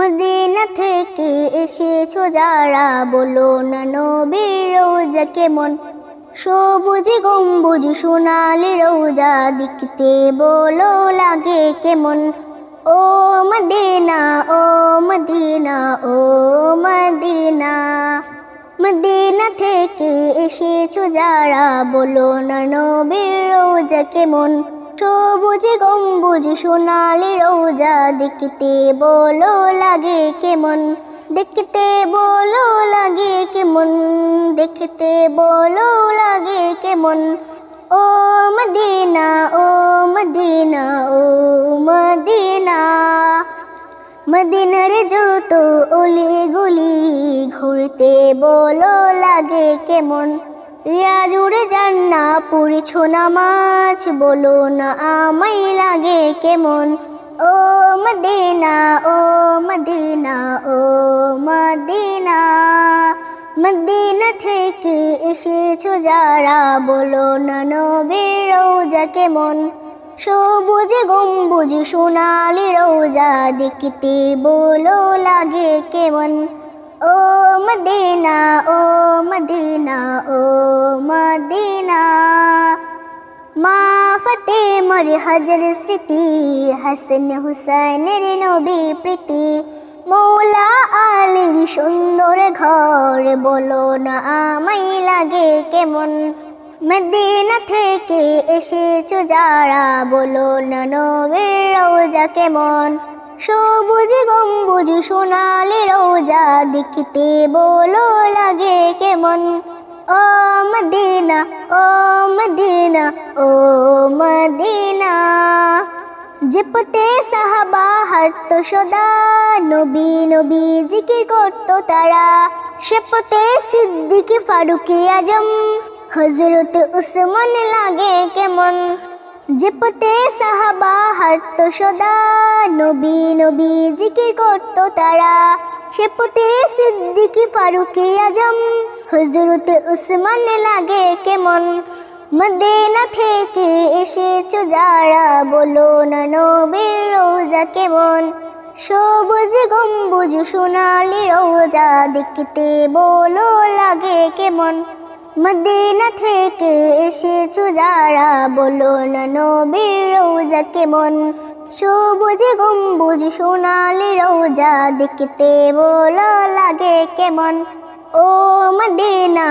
Medina থেকে এসেছ যারা, বলো না নবীর রোজা কেমন? সবুজ গম্বুজ, সোনালি রোজা দেখতে বলো লাগে কেমন? ও মদিনা ও মদিনা ও মদিনা। মদিনা থেকে এসেছ যারা, বলো না নবীর রোজা কেমন? সবুজ গম্বুজ সোনালি রোজা, দেখতে বলো লাগে কেমন? দেখতে বলো লাগে কেমন? দেখতে বলো লাগে কেমন? ও মদিনা ও মদিনা ও মদিনা। মদিনার যত অলি গুলি, ঘুরতে বলো লাগে কেমন? রিয়াজুড়ে জান্না পুরিছ নামাজ বলো না আমায় লাগে কেমন। ও মদিনা ও মদিনা ও মদিনা মদিনা থেকে এসেছ যারা, বলো না নবীর রোজা কেমন। সবুজ গম্বুজ, সোনালি রোজা দেখতে বলো লাগে কেমন। ও মদিনা ও মদিনা ও মদিনা মা ফতে মর হাজর স্মৃতি হাসন হুসাইনের নবী প্রীতি মৌলা আলীর সুন্দর ঘর বলো না আমায় লাগে কেমন মদিনা থেকে এসেছ যারা বলো না নবীর রোজা কেমন সবুজ গম্বুজ সোনালি রোজা দেখতে বলো লাগে কেমন? ও মদিনা ও মদিনা ও মদিনা। জিপতে সাহাবা হারতো সদা, নবী নবী জিকির করতো তারা। সে পথে সিদ্দিকি ফারুকি আজম হজরত উসমান লাগে কেমন? পথে সাহাবা হারতো সদা। নবী নবী জিকির করতো তারা। সেপতে সিদ্দিকি ফারুকি আজম। হজরত উসমান লাগে কেমন? মদিনা থেকে এসেছ যারা, বলো না নবীর রোজা কেমন? সবুজ গম্বুজ সোনালি রোজা দেখতে বলো লাগে কেমন? মদিনা থেকে এসেছ যারা? বলো না নবীর রোজা কেমন? সবুজ গম্বুজ, সোনালি রোজা, দেখতে বলো লাগে কেমন? ও মদিনা